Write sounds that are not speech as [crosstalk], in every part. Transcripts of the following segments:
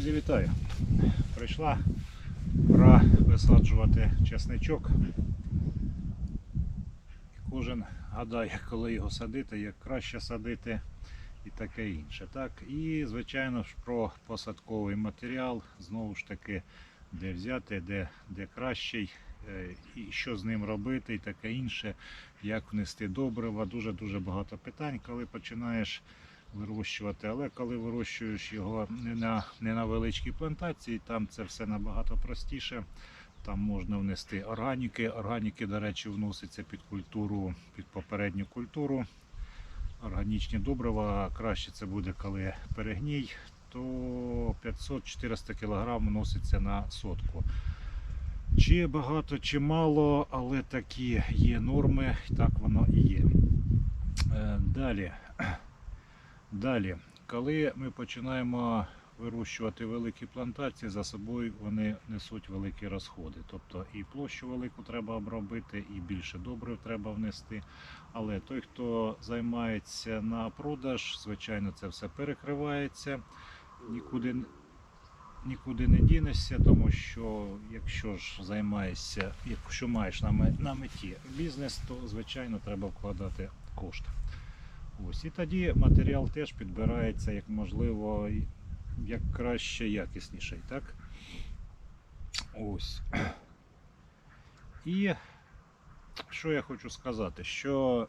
Друзі, вітаю! Прийшла пора висаджувати чесничок. Кожен гадає, коли його садити, як краще садити і таке інше. Так? І, звичайно ж, про посадковий матеріал, знову ж таки, де взяти, де, де кращий, е, і що з ним робити, і таке інше, як внести добрива. Дуже-дуже багато питань, коли починаєш вирощувати. Але коли вирощуєш його не на, не на величкій плантації, там це все набагато простіше. Там можна внести органіки. Органіки, до речі, вносяться під культуру, під попередню культуру. Органічні добрива краще це буде, коли перегній, то 500-400 кг вноситься на сотку. Чи багато, чи мало, але такі є норми, так воно і є. Е, Далі. Далі, коли ми починаємо вирощувати великі плантації, за собою вони несуть великі розходи. Тобто і площу велику треба обробити, і більше добрив треба внести. Але той, хто займається на продаж, звичайно, це все перекривається. Нікуди, нікуди не дінешся, тому що якщо ж займаєшся, якщо маєш на меті бізнес, то звичайно треба вкладати кошти. Ось і тоді матеріал теж підбирається як можливо як краще, якісніший, так? Ось. І що я хочу сказати, що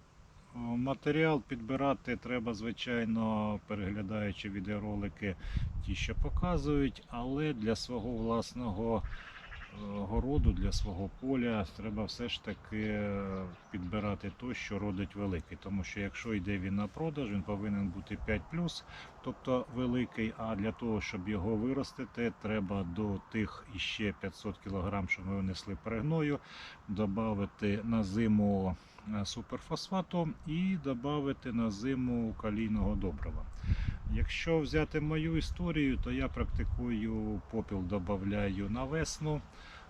е, матеріал підбирати треба, звичайно, переглядаючи відеоролики, ті, що показують, але для свого власного городу, для свого поля треба все ж таки е, підбирати то, що родить великий. Тому що якщо йде він на продаж, він повинен бути 5 тобто великий. А для того, щоб його виростити, треба до тих іще 500 кг, що ми внесли перегною, додати на зиму е, суперфосфату і додати на зиму калійного добрива. Якщо взяти мою історію, то я практикую попіл додаю на весну,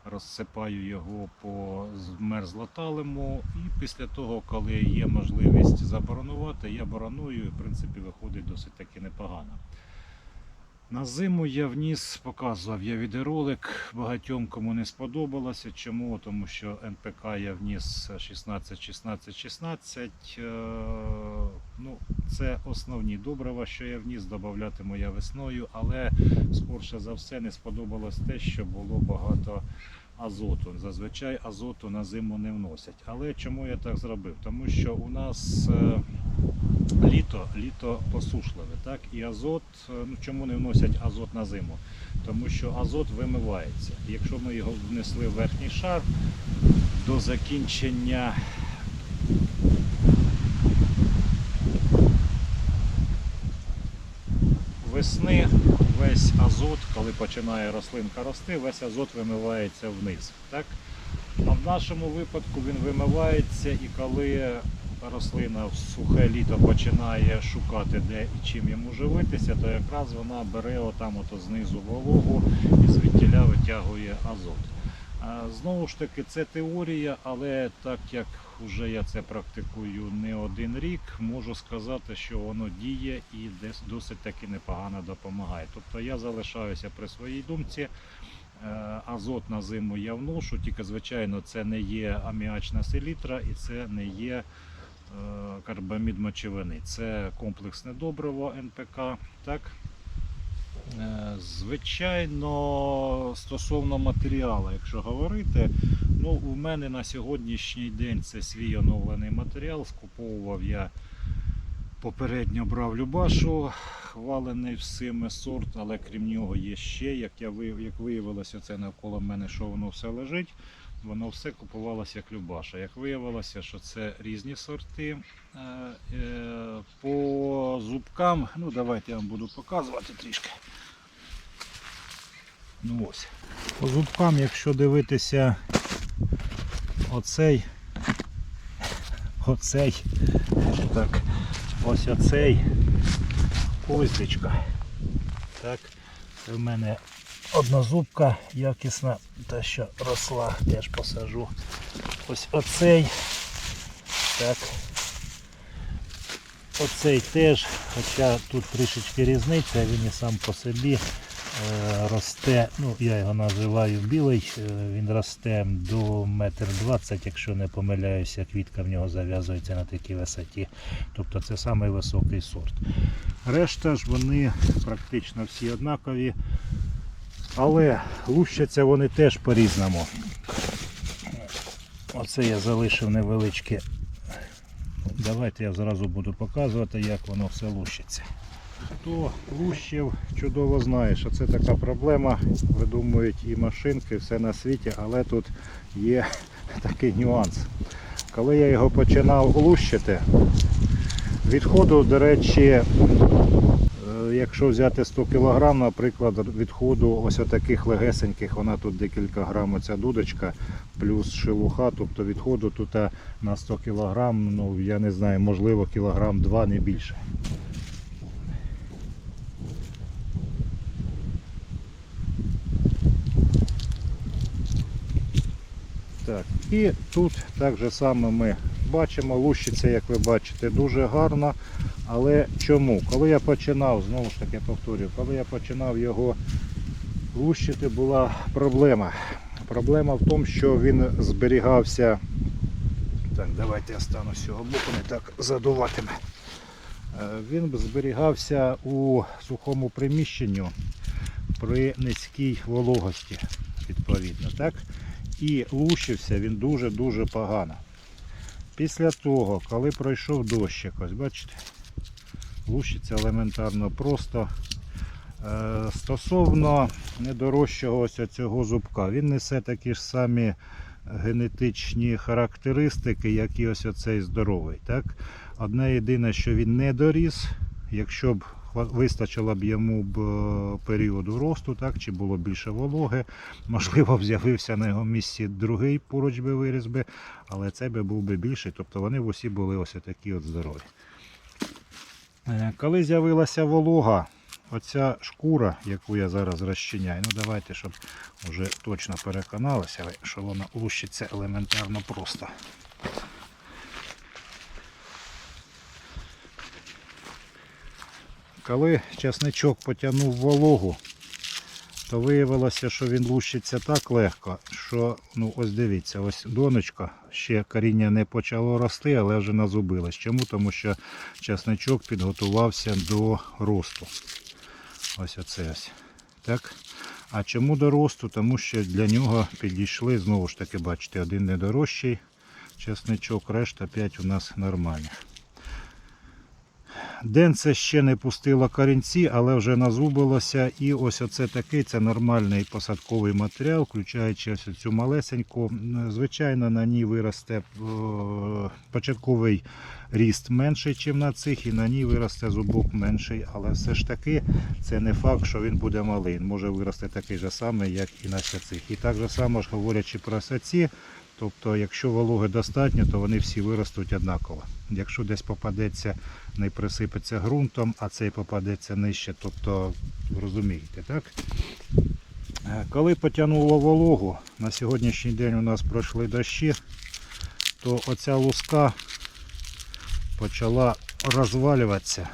розсипаю його по змерзлоталому, і після того, коли є можливість заборонувати, я бороную і в принципі виходить досить таки непогано. На зиму я вніс, показував я відеоролик, багатьом кому не сподобалося. Чому? Тому що НПК я вніс 16, 16, 16. Е, Ну, це основні добрива, що я вніс, додатиму я весною, але скорше за все не сподобалось те, що було багато азоту. Зазвичай азоту на зиму не вносять. Але чому я так зробив? Тому що у нас е, літо, літо посушливе, так? І азот, е, ну чому не вносять азот на зиму? Тому що азот вимивається. Якщо ми його внесли в верхній шар до закінчення весни весь азот, коли починає рослинка рости, весь азот вимивається вниз. Так? А в нашому випадку він вимивається і коли рослина в сухе літо починає шукати, де і чим йому живитися, то якраз вона бере отам ото знизу вологу і звідтіля витягує азот. Знову ж таки, це теорія, але так як вже я це практикую не один рік, можу сказати, що воно діє і десь досить таки непогано допомагає. Тобто я залишаюся при своїй думці. Е, Азот на зиму я вношу, тільки звичайно це не є аміачна селітра і це не є карбамід мочевини. Це комплексне добриво НПК. Так? Е, Звичайно, стосовно матеріалу, якщо говорити, ну, у мене на сьогоднішній день це свій оновлений матеріал. Скуповував я попередньо брав Любашу, хвалений всіми сорт, але крім нього є ще, як, я, як виявилося, це навколо мене, що воно все лежить. Воно все купувалося як Любаша. Як виявилося, що це різні сорти. Е, е, По зубкам, ну давайте я вам буду показувати трішки. Ну ось. По зубкам, якщо дивитися оцей, оцей, так, ось оцей оздечка. Так, це в мене однозубка якісна, та що росла, теж посажу. Ось оцей. Так. Оцей теж, хоча тут трішечки різниця, він і сам по собі е, росте, ну я його називаю білий, е, він росте до метр двадцять, якщо не помиляюся, квітка в нього зав'язується на такій висоті. Тобто це самий високий сорт. Решта ж вони практично всі однакові, але лущаться вони теж по-різному. Оце я залишив невеличке. Давайте я зразу буду показувати, як воно все лущиться. Хто лущив, чудово знає, що це така проблема. Видумують і машинки, і все на світі, але тут є такий нюанс. Коли я його починав лущити, відходу, до речі, якщо взяти 100 кг, наприклад, відходу ось таких легесеньких, вона тут декілька грам, оця дудочка, плюс шелуха, тобто відходу тут е, на 100 кг, ну я не знаю, можливо кілограм 2 не більше. Так, і тут так же само ми бачимо, лущиться, як ви бачите, дуже гарно. Але чому? Коли я починав, знову ж таки повторюю, коли я починав його лущити, була проблема. Проблема в тому, що він зберігався. Так, давайте я стану з цього боку, не так задуватиме. Е, Він зберігався у сухому приміщенні при низькій вологості, відповідно. Так? І лущився він дуже-дуже погано. Після того, коли пройшов дощик, ось бачите, лущиться елементарно просто. Е, Стосовно недорожчого ось цього зубка, він несе такі ж самі генетичні характеристики, як і ось оцей здоровий. Так? Одне єдине, що він не доріс, якщо б вистачило б йому б е, періоду росту, так, чи було більше вологи, [laughs] можливо, б з'явився на його місці другий поруч би виріс би, але цей би був би більший, тобто вони усі були ось такі от здорові. Е, Коли з'явилася волога, оця шкура, яку я зараз розчиняю, ну давайте, щоб вже точно переконалися, що вона лущиться елементарно просто. Коли часничок потягнув вологу, то виявилося, що він лущиться так легко, що ну ось дивіться, ось донечка, ще коріння не почало рости, але вже назубилось. Чому? Тому що часничок підготувався до росту. Ось оце ось. Так? А чому до росту? Тому що для нього підійшли, знову ж таки, бачите, один недорожчий часничок, решта 5 у нас нормальних. Денце ще не пустило корінці, але вже назубилося. І ось оце такий це нормальний посадковий матеріал, включаючи ось цю малесеньку. Звичайно, на ній виросте е, початковий ріст менший, ніж на цих, і на ній виросте зубок менший. Але все ж таки це не факт, що він буде малий. Він може вирости такий же самий, як і на цих. І так же само ж говорячи про саці, Тобто, якщо вологи достатньо, то вони всі виростуть однаково. Якщо десь попадеться, не присипеться ґрунтом, а цей попадеться нижче, тобто розумієте, так? Е, Коли потягнуло вологу, на сьогоднішній день у нас пройшли дощі, то оця луска почала розвалюватися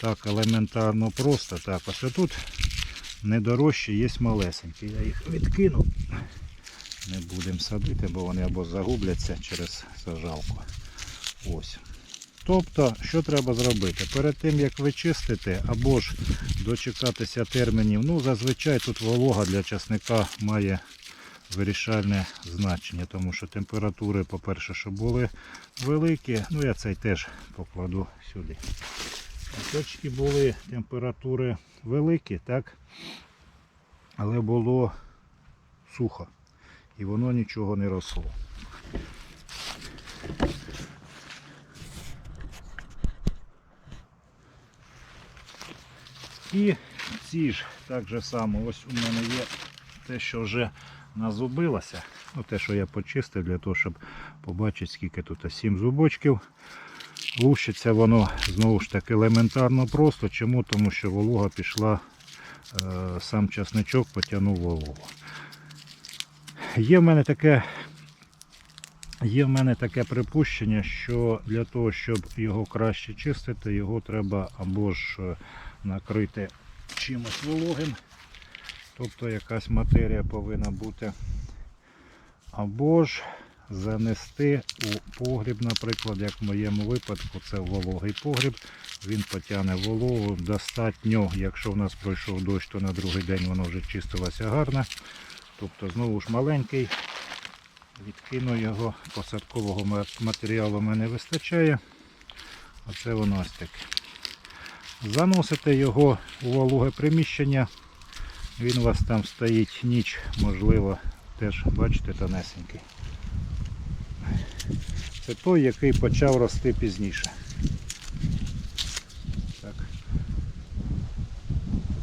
так елементарно просто. Так, ось тут недорожчі є малесенькі. Я їх відкину не будемо садити, бо вони або загубляться через сажалку. Ось. Тобто, що треба зробити? Перед тим як ви чистите, або ж дочекатися термінів, ну зазвичай тут волога для часника має вирішальне значення, тому що температури, по-перше, що були великі, ну я цей теж покладу сюди. І були температури великі, так? Але було сухо і воно нічого не росло. І ці ж так же само, ось у мене є те, що вже назубилося. Ну, те, що я почистив для того, щоб побачити, скільки тут 7 зубочків. Лущиться воно знову ж таки елементарно просто. Чому? Тому що волога пішла, е, сам часничок потягнув вологу. Є в мене таке. Є в мене таке припущення, що для того, щоб його краще чистити, його треба або ж е, накрити чимось вологим, Тобто якась матерія повинна бути. Або ж занести у погріб, наприклад, як в моєму випадку, це вологий погріб. Він потягне вологу. Достатньо, якщо в нас пройшов дощ, то на другий день воно вже чистилося гарно. Тобто знову ж маленький. Відкину його, посадкового матеріалу в мене вистачає. Оце воно ось таке. Заносите його у вологе приміщення. Він у вас там стоїть ніч, можливо, теж бачите тонесенький. Це той, який почав рости пізніше. Так.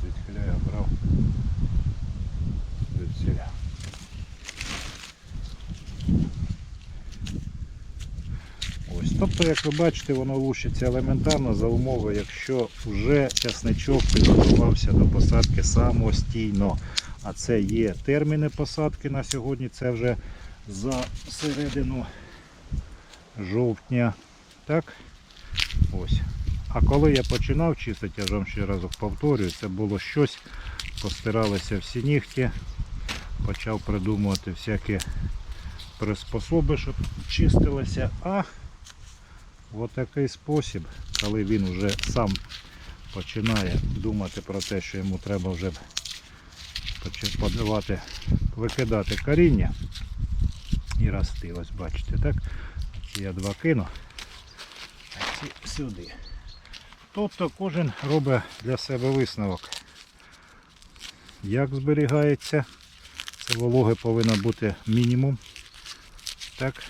Звідхиля я брав. Звідсіля. Ось, тобто, як ви бачите, воно лущиться елементарно за умови, якщо вже часничок підготувався до посадки самостійно. А це є терміни посадки на сьогодні, це вже за середину жовтня. Так? Ось. А коли я починав чистити, я вам ще раз повторюю, це було щось, постиралися всі нігті, почав придумувати всякі приспособи, щоб чистилося. А в такий спосіб, коли він вже сам починає думати про те, що йому треба вже подавати, викидати коріння і рости. Ось бачите, так? Я два кину, а ці сюди. Тобто кожен робить для себе висновок. Як зберігається, це вологи повинно бути мінімум. Так.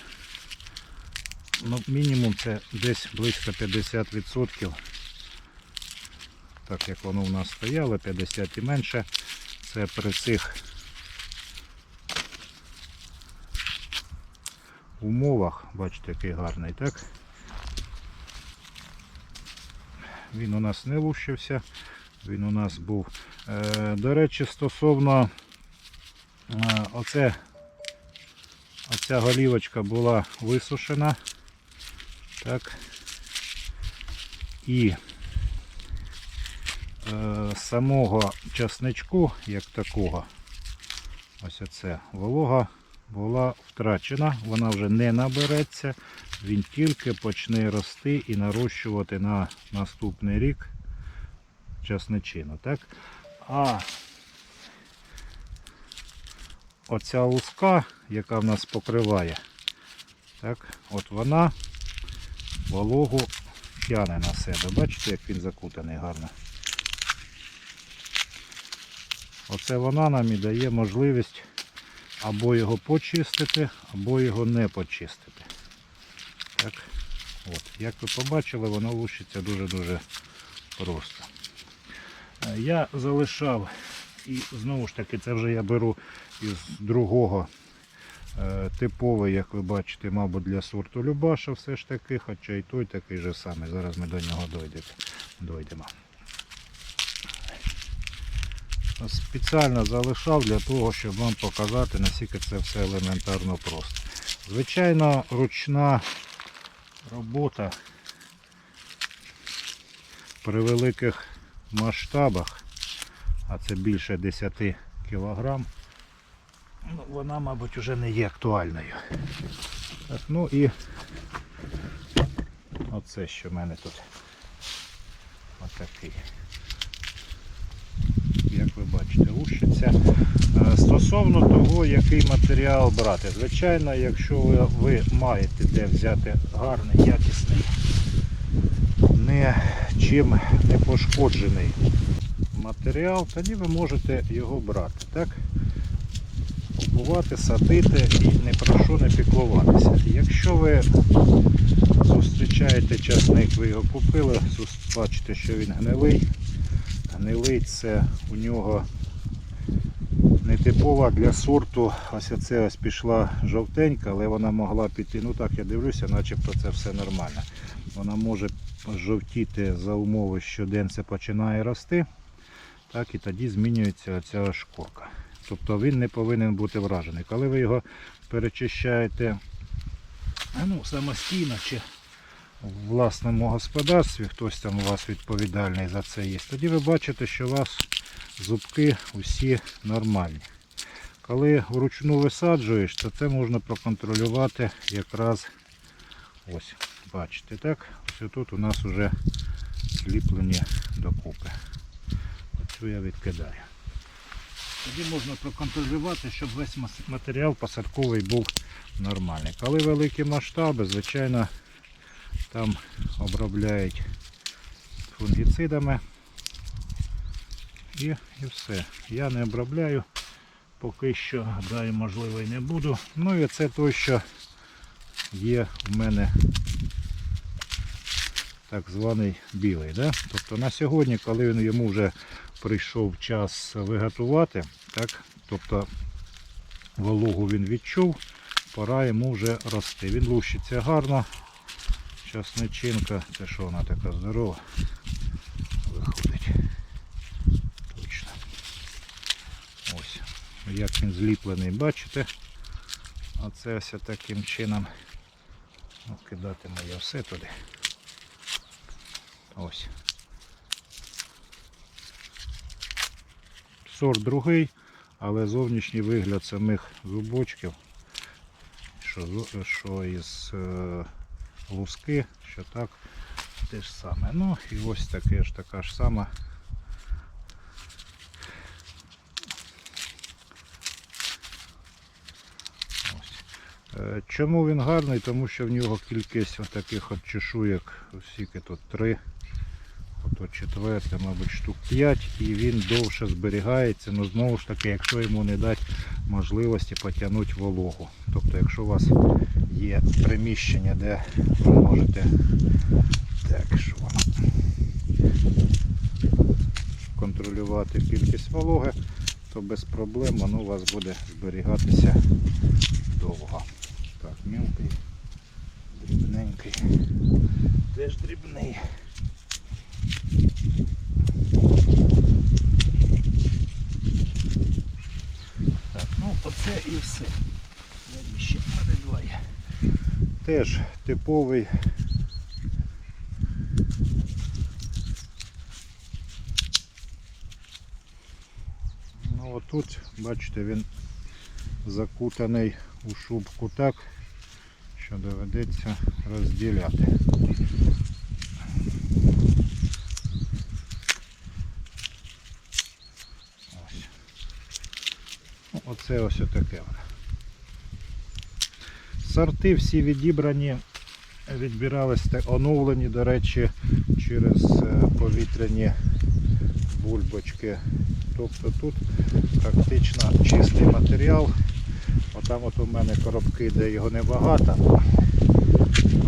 Ну, мінімум це десь близько 50%. Так як воно у нас стояло, 50 і менше. Це при цих умовах, бачите, який гарний, так? Він у нас не лущився, він у нас був. Е, до речі, стосовно е, оце, оця голівочка була висушена. Так. І е, самого часничку, як такого, ось оце волога була втрачена, вона вже не набереться, він тільки почне рости і нарощувати на наступний рік часничину. Так? А оця луска, яка в нас покриває, так, от вона вологу тяне на себе. Бачите, як він закутаний гарно. Оце вона нам і дає можливість або його почистити, або його не почистити. Так. От. Як ви побачили, воно лущиться дуже-дуже просто. Е, Я залишав, і знову ж таки, це вже я беру із другого типовий, як ви бачите, мабуть, для сорту Любаша все ж таки, хоча і той такий же самий. Зараз ми до нього дойдемо. Спеціально залишав для того, щоб вам показати, наскільки це все елементарно просто. Звичайно, ручна робота при великих масштабах, а це більше 10 кілограм, ну, вона, мабуть, вже не є актуальною. Так, ну і оце, що в мене тут отакий. Як ви бачите, лущиться. Е, Стосовно того, який матеріал брати. Звичайно, якщо ви, ви маєте де взяти гарний, якісний, не чим не пошкоджений матеріал, тоді ви можете його брати. Так? Купувати, садити і не про що не піклуватися. Якщо ви зустрічаєте часник, ви його купили, бачите, що він гнилий. Гнилий це у нього нетипова для сорту. Ось оце ось пішла жовтенька, але вона могла піти. Ну так я дивлюся, начебто це все нормально. Вона може жовтіти за умови, що денце починає рости. Так, і тоді змінюється оця шкурка. Тобто він не повинен бути вражений. Коли ви його перечищаєте ну, самостійно чи в власному господарстві, хтось там у вас відповідальний за це є, тоді ви бачите, що у вас зубки усі нормальні. Коли вручну висаджуєш, то це можна проконтролювати якраз ось. Бачите, так? Ось тут у нас вже зліплені докупи. Оцю я відкидаю. Тоді можна проконтролювати, щоб весь матеріал посадковий був нормальний. Коли великі масштаби, звичайно, там обробляють фунгіцидами. І, і все. Я не обробляю, поки що, гадаю, можливо, і не буду. Ну і це той, що є в мене так званий білий. Да? Тобто на сьогодні, коли він йому вже прийшов час виготувати, так? тобто вологу він відчув, пора йому вже рости. Він лущиться гарно. Часничинка, це що вона така здорова, виходить. Точно. Ось. Як він зліплений, бачите? Оце ось таким чином. Ну, кидатиму я все туди. Ось. Сорт другий, але зовнішній вигляд самих зубочків, що, що із е, луски, що так, те ж саме. Ну і ось таке ж така ж сама. Е, Чому він гарний? Тому що в нього кількість таких от чешуєк, скільки тут три, ото четверте, мабуть, штук 5, і він довше зберігається. Ну знову ж таки, якщо йому не дати можливості потягнути вологу. Тобто, якщо у вас є приміщення, де ви можете так, що воно контролювати кількість вологи, то без проблем воно у вас буде зберігатися довго. Так, мілкий, дрібненький, теж дрібний. Так, ну оце і все. Далі ще передває. Теж типовий. Ну отут, бачите, він закутаний у шубку так, що доведеться розділяти. Ось. Оце ось отаке. Сорти всі відібрані, відбирались та- оновлені, до речі, через е, повітряні бульбочки. Тобто тут практично чистий матеріал. Отам от у мене коробки, де його небагато.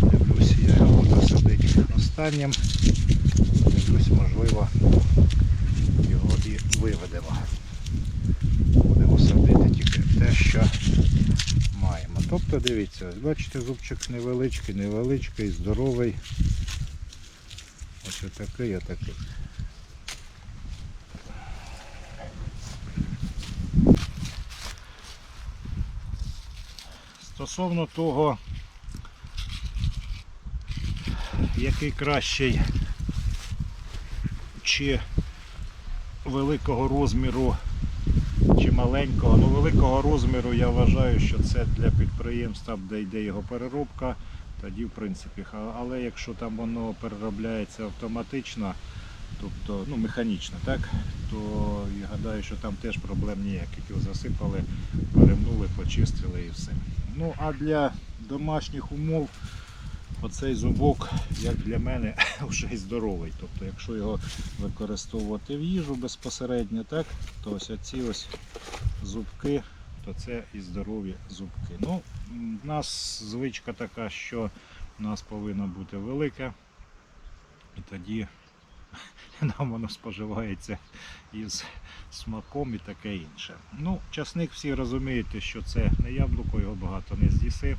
Дивлюсь, я його буду садити останнім. Дивлюсь, можливо, його і виведемо. Те, що маємо. Тобто дивіться, ось бачите, зубчик невеличкий, невеличкий, здоровий. Ось отакий, отакий. Стосовно того, який кращий чи великого розміру, чи маленького. Ну, великого розміру я вважаю, що це для підприємства, де йде його переробка, тоді в принципі. Але якщо там воно переробляється автоматично, тобто ну, механічно, так, то я гадаю, що там теж проблем ніяких. Його засипали, перемнули, почистили і все. Ну а для домашніх умов оцей зубок, як для мене, [laughs] вже й здоровий. Тобто, якщо його використовувати в їжу безпосередньо, так, то ось ці ось зубки, то це і здорові зубки. Ну, в нас звичка така, що в нас повинно бути велике, і тоді [laughs] нам воно споживається із смаком і таке інше. Ну, часник всі розумієте, що це не яблуко, його багато не з'їси.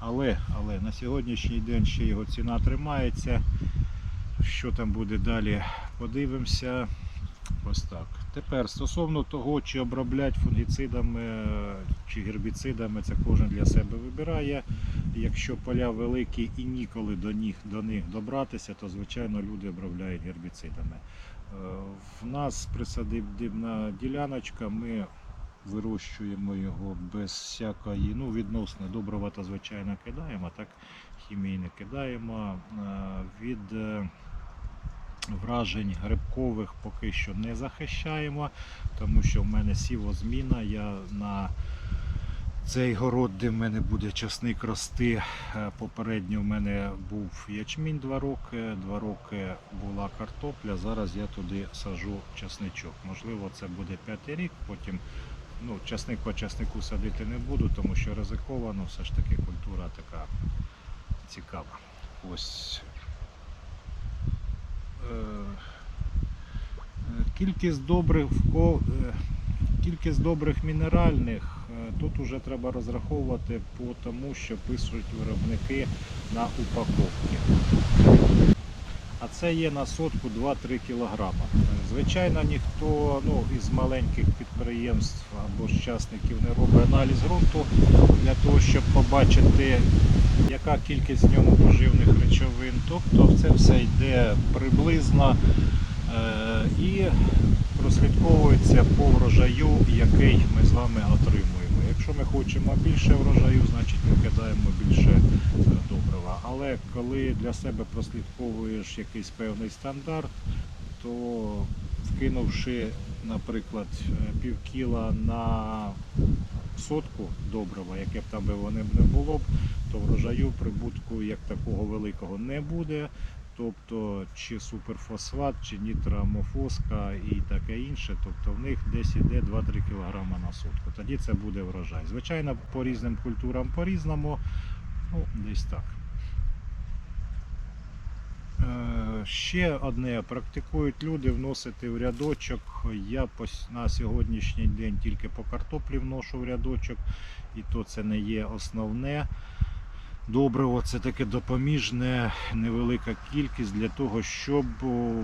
Але, але на сьогоднішній день ще його ціна тримається. Що там буде далі, подивимося. Ось так. Тепер стосовно того, чи оброблять фунгіцидами е, чи гербіцидами, це кожен для себе вибирає. Якщо поля великі і ніколи до них, до них добратися, то звичайно люди обробляють гербіцидами. Е, В нас присадибна діляночка, ми вирощуємо його без всякої, ну відносно добрива та звичайно кидаємо, так хімії не кидаємо. Е, Від е, вражень грибкових поки що не захищаємо, тому що в мене сівозміна. Я на цей город, де в мене буде часник рости, е, попередньо в мене був ячмінь два роки, два роки була картопля. Зараз я туди сажу часничок. Можливо, це буде п'ятий рік, потім ну, часник по часнику садити не буду, тому що ризиковано, все ж таки культура така цікава. Ось Е, е, Кількість добрих е, кількість добрих мінеральних тут вже треба розраховувати по тому, що пишуть виробники на упаковці. А це є на сотку 2-3 кг. Звичайно, ніхто ну, із маленьких підприємств або з частників не робить аналіз ґрунту для того, щоб побачити, яка кількість в ньому поживних речовин. Тобто це все йде приблизно е, і прослідковується по врожаю, який ми з вами отримуємо. Якщо ми хочемо більше врожаю, значить ми кидаємо більше е, добрива. Але коли для себе прослідковуєш якийсь певний стандарт, то вкинувши, наприклад, е, пів кіла на сотку добрива, яке б там би вони не було б, то врожаю прибутку як такого великого не буде. Тобто чи суперфосфат, чи нітроамофоска і таке інше. Тобто в них десь іде 2-3 кг на сутку. Тоді це буде врожай. Звичайно, по різним культурам по-різному. Ну, десь так. Е, Ще одне практикують люди вносити в рядочок. Я на сьогоднішній день тільки по картоплі вношу в рядочок, і то це не є основне. Добриво це таке допоміжне, невелика кількість для того, щоб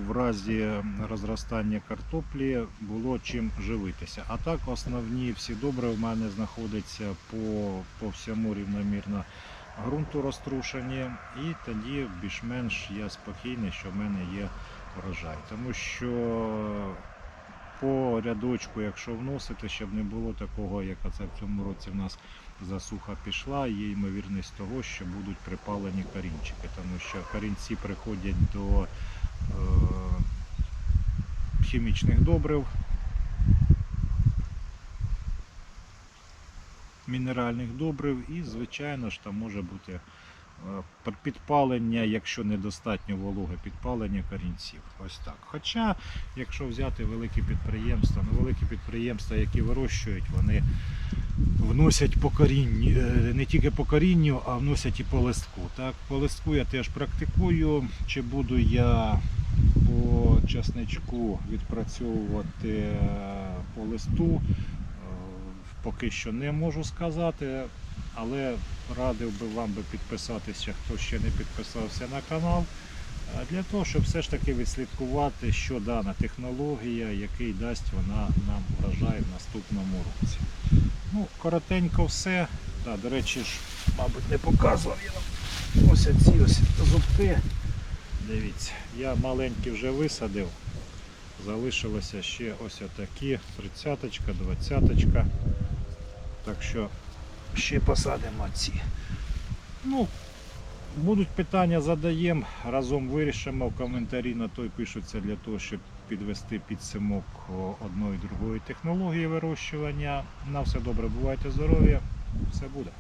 в разі розростання картоплі було чим живитися. А так основні всі добрива в мене знаходяться по, по всьому рівномірно ґрунту розтрушені, і тоді більш-менш я спокійний, що в мене є врожай. Тому що по рядочку, якщо вносити, щоб не було такого, як це в цьому році в нас засуха пішла, є ймовірність того, що будуть припалені корінчики, тому що корінці приходять до е, хімічних добрив, мінеральних добрив і, звичайно ж, там може бути е, підпалення, якщо недостатньо вологи, підпалення корінців. Ось так. Хоча, якщо взяти великі підприємства, ну великі підприємства, які вирощують, вони вносять по е, не тільки по корінню, а вносять і по листку. Так, по листку я теж практикую. Чи буду я по часничку відпрацьовувати е, по листу, е, поки що не можу сказати, але радив би вам би підписатися, хто ще не підписався на канал. Для того, щоб все ж таки відслідкувати, що дана технологія, який дасть вона нам врожай в наступному році. Ну, коротенько все. Да, до речі ж, мабуть, не показував я вам. Ось ці ось зубки. Дивіться, я маленькі вже висадив. Залишилося ще ось отакі 30-ка, 20-ка. Так що ще посадимо ці. Ну, будуть питання задаємо, разом вирішимо. В коментарі на той пишуться для того, щоб підвести під симок одної і другої технології вирощування. На все добре, бувайте здорові, все буде.